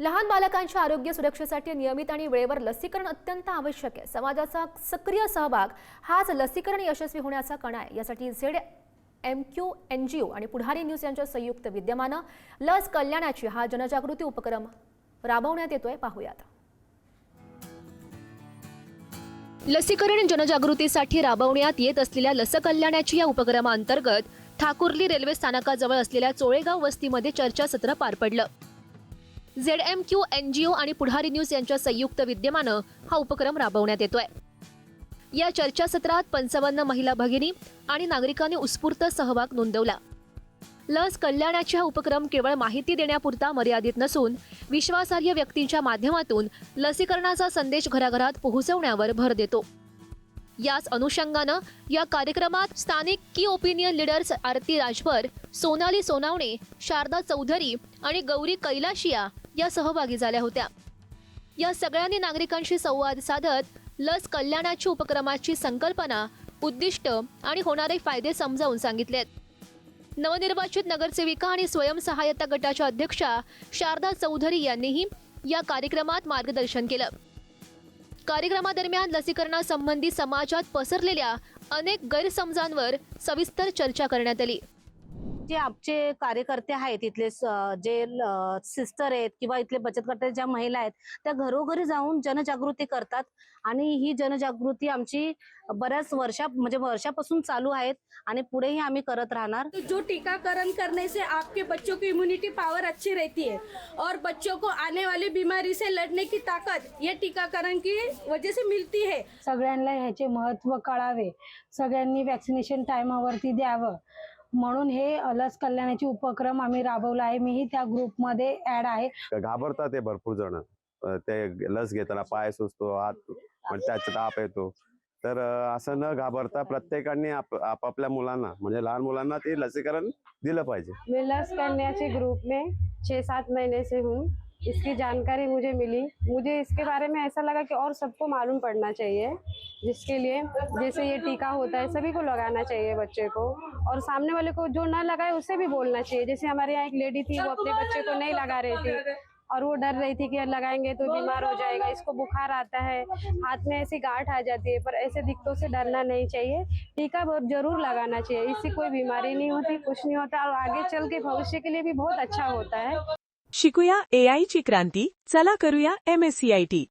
लहान बालकांच्या आरोग्य सुरक्षेसाठी नियमित आणि वेळेवर लसीकरण अत्यंत आवश्यक आहे. समाजाचा सक्रिय सहभाग हाच लसीकरण यशस्वी होण्याचा कणा आहे. यासाठी Z M Q N G O आणि पुढारी न्यूज यांच्या संयुक्त विद्यमानं लस कल्याणाची हा जनजागृती उपक्रम राबवण्यात येतोय. पाहूयात. लसीकरण जनजागृतीसाठी राबवण्यात येत असलेल्या लस कल्याणाची या उपक्रमाअंतर्गत ठाकुर्ली रेल्वे स्थानकाजवळ असलेल्या चोळेगाव वस्तीमध्ये चर्चासत्र पार पडलं. Z M Q N G O आणि पुढारी न्यूज यांच्या संयुक्त विद्यमानं हा उपक्रम राबवण्यात येतोय. या चर्चासत्रात पंचावन्न महिला भगिनी आणि नागरिकांनी उत्स्फूर्त सहभाग नोंदवला. लस कल्याणाचे हा उपक्रम केवळ माहिती देण्यापुरता मर्यादित नसून विश्वासार्ह व्यक्तींच्या माध्यमातून लसीकरणाचा संदेश घराघरात पोहोचवण्यावर भर देतो. याच अनुषंगानं या कार्यक्रमात स्थानिक key opinion leaders Aarti Rajbhar Sonali Sonawane Sharda Chaudhari आणि गौरी कैलाशिया या सहभागी झाल्या होत्या. या सगळ्यांनी नागरिकांशी संवाद साधत लस कल्याणाची उपक्रमाची संकल्पना उद्दिष्ट आणि होणारे फायदे समजावून सांगितलेत. नवनिर्वाचित नगरसेविका आणि स्वयंसहायता गटाच्या अध्यक्षा शारदा चौधरी यांनीही या कार्यक्रमात मार्गदर्शन केलं. कार्यक्रमादरम्यान लसीकरणासंबंधी समाजात पसरलेल्या अनेक गैरसमजांवर सविस्तर चर्चा करण्यात आली. जे आमचे कार्यकर्ते आहेत इथले स- जे सिस्टर आहेत किंवा इथले बचत गटाच्या ज्या महिला आहेत त्या घरोघरी जाऊन जनजागृती करतात. आणि ही जनजागृती आमची बऱ्याच वर्षा म्हणजे वर्षापासून चालू आहेत आणि पुढेही आम्ही करत राहणार. तो जो टीकाकरण करने से आपके बच्चों की इम्यूनिटी पावर अच्छी रहती है और बच्चों को आने वाली बीमारी से लड़ने की ताकत ये टीकाकरण की वजह से मिलती है। सगळ्यांना ह्याचे महत्त्व कळावे. सगळ्यांनी वॅक्सिनेशन टायमावरती द्यावं. म्हणून हे लस कल्याणाचे उपक्रम आम्ही राबवला आहे. मीही त्या ग्रुपमध्ये ऍड आहे. घाबरतात ते भरपूर जण. ते लस घेताना पाय सुचतो हात म्हणजे त्याचा ताप येतो. तर असं न घाबरता प्रत्येकाने आप- आपापल्या मुलांना म्हणजे लहान मुलांना ते लसीकरण दिलं पाहिजे. मैं लस करने ग्रुप में छः सात महीने से हूँ इसकी जानकारी मुझे मिली. मुझे इसके बारे में ऐसा लगा कि और सबको मालूम पड़ना चाहिए. जिसके लिए जैसे ये टीका होता है, सभी को लगाना चाहिए बच्चे को। और सामने वाले को जो ना लगाए, उसे भी बोलना चाहिए। जैसे हमारे यहाँ एक लेडी थी, वो अपने बच्चे को नहीं लगा रही थी। और वो डर रही थी कि लगाएँगे तो बीमार हो जाएगा। इसको बुखार आता है, हाथ में ऐसी गांठ आ जाती है, पर ऐसे दिक्कतों से डरना नहीं चाहिए। टीका बहुत ज़रूर लगाना चाहिए। इससे कोई बीमारी नहीं होती, कुछ नहीं होता, और आगे चल के भविष्य के लिए भी बहुत अच्छा होता है। शिकूया एआयची क्रांती, चला करूया एम एस सी टी।